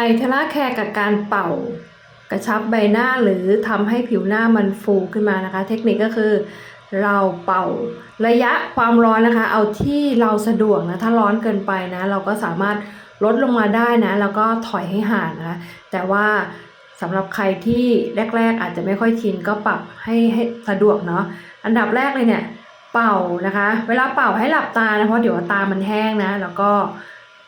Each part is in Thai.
ไอเทล่าแคร์กับการเป่ากระชับใบหน้าหรือทำให้ผิวหน้ามันฟูขึ้นมานะคะ เทคนิคก็คือเราเป่าระยะความร้อนนะคะ เอาที่เราสะดวกนะถ้าร้อนเกินไปนะ เราก็สามารถลดลงมาได้นะ แล้วก็ถอยให้ห่างนะคะแต่ว่าสำหรับใครที่แรก ๆ อาจจะไม่ค่อยชินก็ปรับให้ให้สะดวกเนาะอันดับแรกเลยเนี่ยเป่านะคะ เวลาเป่าให้หลับตานะเพราะเดี๋ยวตามันแห้งนะ แล้วก็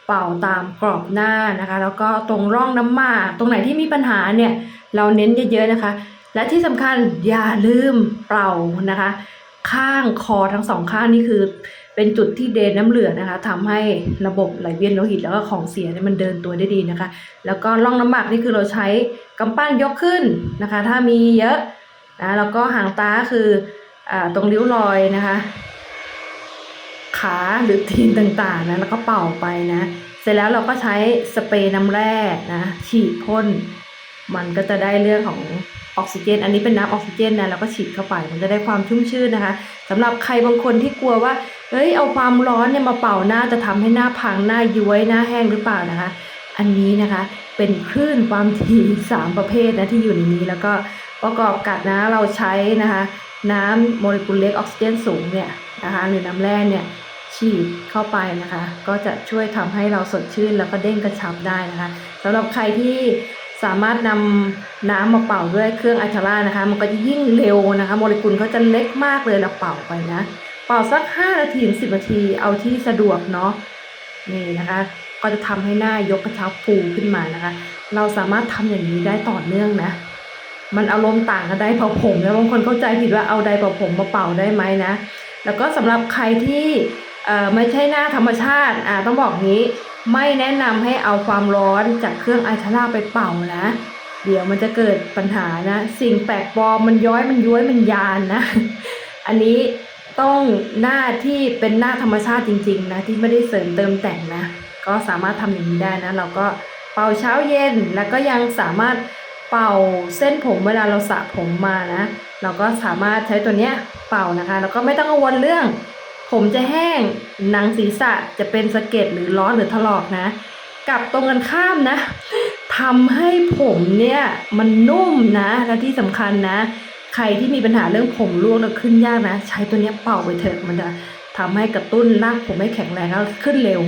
เป่าตามกรอบหน้านะคะ แล้วก็ตรงร่องน้ำหมาก ตรงไหนที่มีปัญหาเนี่ยเราเน้นเยอะๆนะคะ และที่สำคัญอย่าลืมเป่านะคะ ข้างคอทั้งสองข้างนี่คือเป็นจุดที่เดนน้ำเหลืองนะคะทำให้ระบบไหลเวียนโลหิตแล้วก็ของเสียเนี่ยมันเดินตัวได้ดีนะคะ แล้วก็ร่องน้ำหมากนี่คือเราใช้กำปั้นยกขึ้นนะคะ ถ้ามีเยอะนะแล้วก็หางตาคืออาตรงริ้วรอยนะคะ ขาหรือตีนต่างๆนะแล้วก็เป่าไปนะ เสร็จแล้วเราก็ใช้สเปรย์น้ำแร่นะฉีดพ่นมันก็จะได้เรื่องของออกซิเจน อันนี้เป็นน้ำออกซิเจนนะแล้วก็ฉีดเข้าไป มันจะได้ความชุ่มชื่นนะคะสำหรับใครบางคนที่กลัวว่าเฮ้ยเอาความร้อนเนี่ยมาเป่าหน้าจะทำให้หน้าพังหน้าย้วยหน้าแห้งหรือเปล่านะคะ อันนี้นะคะเป็นคลื่นความถี่สามประเภทนะที่อยู่ในนี้แล้วก็ประกอบกับนะเราใช้นะคะ น้ำโมเลกุลเล็กออกซิเจนสูงเนี่ยนะคะหรือน้ำแร่เนี่ย ฉีดเข้าไปนะคะ ก็จะช่วยทำให้เราสดชื่นแล้วก็เด้งกระชับได้นะคะสำหรับใครที่สามารถนำน้ำมาเป่าด้วยเครื่องอัลตรานะคะ มันก็จะยิ่งเร็วนะคะ โมเลกุลเขาจะเล็กมากเลยเราเป่าไปนะ เป่าสัก 5 นาทีถึง10นาทีเอาที่สะดวกเนาะนี่นะคะ ก็จะทำให้หน้ายกกระชับฟูขึ้นมานะคะ เราสามารถทำอย่างนี้ได้ต่อเนื่องนะมันอารมณ์ต่างกันได้เป่าผมนะบางคนเข้าใจผิดว่าเอาไดเป่าผมมาเป่าได้ไหมนะ แล้วก็สำหรับใครที่ ไม่ใช่หน้าธรรมชาติอ่าต้องบอกงี้ ไม่แนะนำให้เอาความร้อนจากเครื่องไอชาร่าไปเป่านะ เดี๋ยวมันจะเกิดปัญหานะ สิ่งแปลกปลอมมันย้อยมันย้วยมันยานนะ อันนี้ต้องหน้าที่เป็นหน้าธรรมชาติจริง ๆ นะ ที่ไม่ได้เสริมเติมแต่งนะ ก็สามารถทำอย่างนี้ได้นะ เราก็เป่าเช้าเย็นแล้วก็ยังสามารถเป่าเส้นผมเวลาเราสระผมมานะ เราก็สามารถใช้ตัวเนี้ยเป่านะคะ แล้วก็ไม่ต้องกังวลเรื่อง ผมจะแห้งหนังศีรษะจะเป็นสะเก็ดหรือร้อนหรือถลอกนะกับตรงกันข้ามนะทำให้ผมเนี่ยมันนุ่มนะและที่สำคัญนะ ใครที่มีปัญหาเรื่องผมร่วงแล้วขึ้นยากนะ ใช้ตัวนี้เป่าไปเถอะมันจะทำให้กระตุ้นรากผมให้แข็งแรงแล้วขึ้นเร็ว